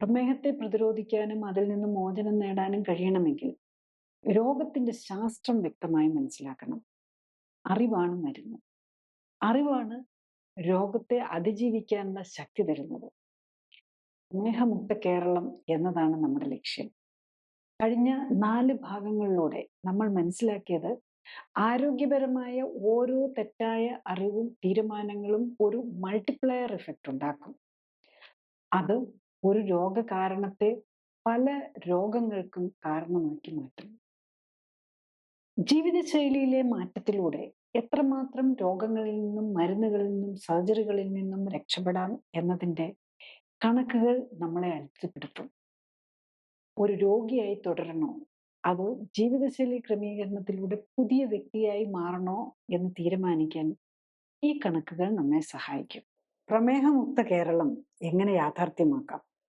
പ്രമേഹത്തെ പ്രതിരോധിക്കാനും അതിൽ നിന്ന് മോചനം നേടാനും കഴിയണമെങ്കിൽ രോഗത്തിന്റെ ശാസ്ത്രം വ്യക്തമായി മനസ്സിലാക്കണം. അറിവാണ് മരുന്ന്. അറിവാണ് രോഗത്തെ അതിജീവിക്കാനുള്ള ശക്തി തരുന്നത്. പ്രമേഹമുക്ത കേരളം എന്നതാണ് നമ്മുടെ ലക്ഷ്യം. കഴിഞ്ഞ നാല് ഭാഗങ്ങളിലൂടെ നമ്മൾ മനസ്സിലാക്കിയത് ആരോഗ്യപരമായ ഓരോ തെറ്റായ അറിവും തീരുമാനങ്ങളും ഒരു മൾട്ടിപ്ലയർ ഇഫക്റ്റ് ഉണ്ടാക്കും. അത് ഒരു രോഗകാരണത്തെ പല രോഗങ്ങൾക്കും കാരണമാക്കി മാറ്റും ജീവിതശൈലിയിലെ മാറ്റത്തിലൂടെ എത്രമാത്രം രോഗങ്ങളിൽ നിന്നും മരുന്നുകളിൽ നിന്നും സർജറികളിൽ നിന്നും രക്ഷപ്പെടാം എന്നതിന്റെ കണക്കുകൾ നമ്മളെ അത്ഭുതപ്പെടുത്തും. ഒരു രോഗിയായി തുടരണോ? അതോ ജീവിതശൈലി ക്രമീകരണത്തിലൂടെ പുതിയ വ്യക്തിയായി മാറണോ എന്ന് തീരുമാനിക്കാൻ ഈ കണക്കുകൾ നമ്മെ സഹായിക്കും. പ്രമേഹമുക്ത കേരളം എങ്ങനെ യാഥാർത്ഥ്യമാക്കാം?